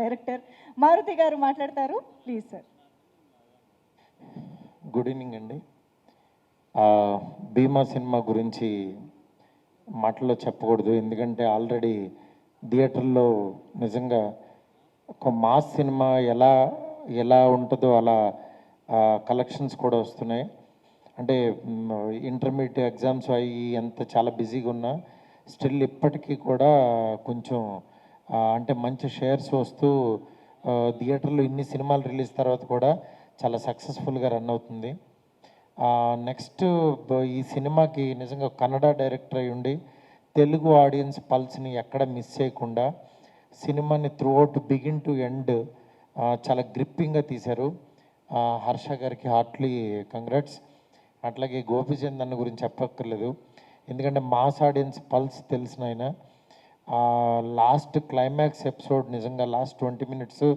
Director Maruti గారు మాట్లాడతారు. Please sir. Good evening అండి. భీమా సినిమా గురించి మాటల్లో చెప్పకూడదు. ఎందుకంటే ఆల్రెడీ థియేటర్లో నిజంగా ఒక మాస్ సినిమా ఎలా ఎలా ఉంటుందో అలా కలెక్షన్స్ కూడా వస్తున్నాయి. అంటే ఇంటర్మీడియట్ ఎగ్జామ్స్ అయ్యి ఎంత చాలా బిజీగా ఉన్నా స్టిల్ ఇప్పటికీ కూడా కొంచెం అంటే మంచి షేర్స్ వస్తూ థియేటర్లో ఇన్ని సినిమాలు రిలీజ్ తర్వాత కూడా చాలా సక్సెస్ఫుల్గా రన్ అవుతుంది. నెక్స్ట్ ఈ సినిమాకి నిజంగా కన్నడ డైరెక్టర్ అయి ఉండి తెలుగు ఆడియన్స్ పల్స్ని ఎక్కడ మిస్ చేయకుండా సినిమాని throughout begin to end చాలా గ్రిప్పింగ్గా తీశారు. హర్ష గారికి హార్ట్లీ కంగ్రాట్స్. అట్లాగే గోపిచంద్ అన్న గురించి చెప్పక్కర్లేదు. ఎందుకంటే మాస్ ఆడియన్స్ పల్స్ తెలిసిన ఆయన. లాస్ట్ క్లైమాక్స్ ఎపిసోడ్ నిజంగా లాస్ట్ ట్వంటీ మినిట్స్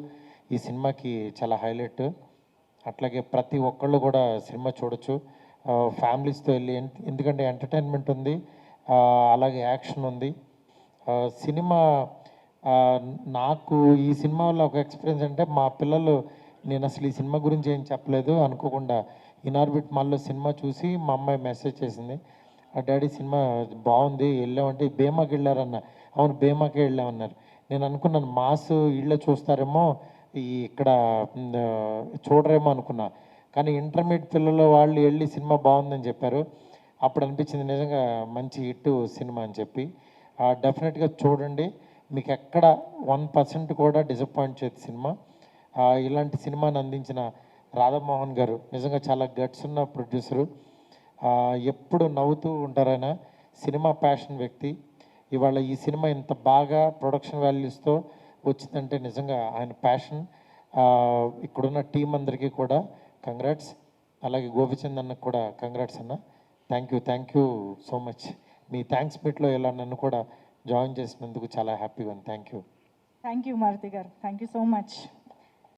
ఈ సినిమాకి చాలా హైలైట్ అట్లాగే ప్రతి ఒక్కళ్ళు కూడా సినిమా చూడొచ్చు. ఫ్యామిలీస్తో వెళ్ళి ఎందుకంటే ఎంటర్టైన్మెంట్ ఉంది అలాగే యాక్షన్ ఉంది. సినిమా నాకు ఈ సినిమాలో ఒక ఎక్స్పీరియన్స్ అంటే మా పిల్లలు నేను అసలు ఈ సినిమా గురించి ఏం చెప్పలేదు అనుకోకుండా ఇనార్బిట్ మాల్లో సినిమా చూసి మా అమ్మాయి మెసేజ్ చేసింది. డాడీ సినిమా బాగుంది వెళ్ళామంటే భీమాకి వెళ్ళారన్న. అవును భీమాకి వెళ్ళామన్నారు. నేను అనుకున్నాను మాస్ ఇళ్ళ చూస్తారేమో ఈ ఇక్కడ చూడరేమో అనుకున్నా. కానీ ఇంటర్మీడియట్ పిల్లలు వాళ్ళు వెళ్ళి సినిమా బాగుందని చెప్పారు. అప్పుడు అనిపించింది నిజంగా మంచి హిట్ సినిమా అని చెప్పి. డెఫినెట్గా చూడండి. మీకు ఎక్కడ వన్ పర్సెంట్ కూడా డిసప్పాయింట్ చేతి సినిమా. ఇలాంటి సినిమాని అందించిన రాధామోహన్ గారు నిజంగా చాలా గట్స్ ఉన్న ప్రొడ్యూసరు. ఎప్పుడు నవ్వుతూ ఉంటారాయన సినిమా ప్యాషన్ వ్యక్తి. ఇవాళ ఈ సినిమా ఇంత బాగా ప్రొడక్షన్ వాల్యూస్తో వచ్చిందంటే నిజంగా ఆయన ప్యాషన్. ఇక్కడున్న టీం అందరికీ కూడా కంగ్రాట్స్. అలాగే గోపిచంద్ అన్నకు కూడా కంగ్రాట్స్ అన్న. Thank you thank you so much. Me thanks మీట్లో ఇలా నన్ను కూడా జాయిన్ చేసినందుకు చాలా హ్యాపీగా ఉంది. Thank you. Thank you Maruthi garu. Thank you so much.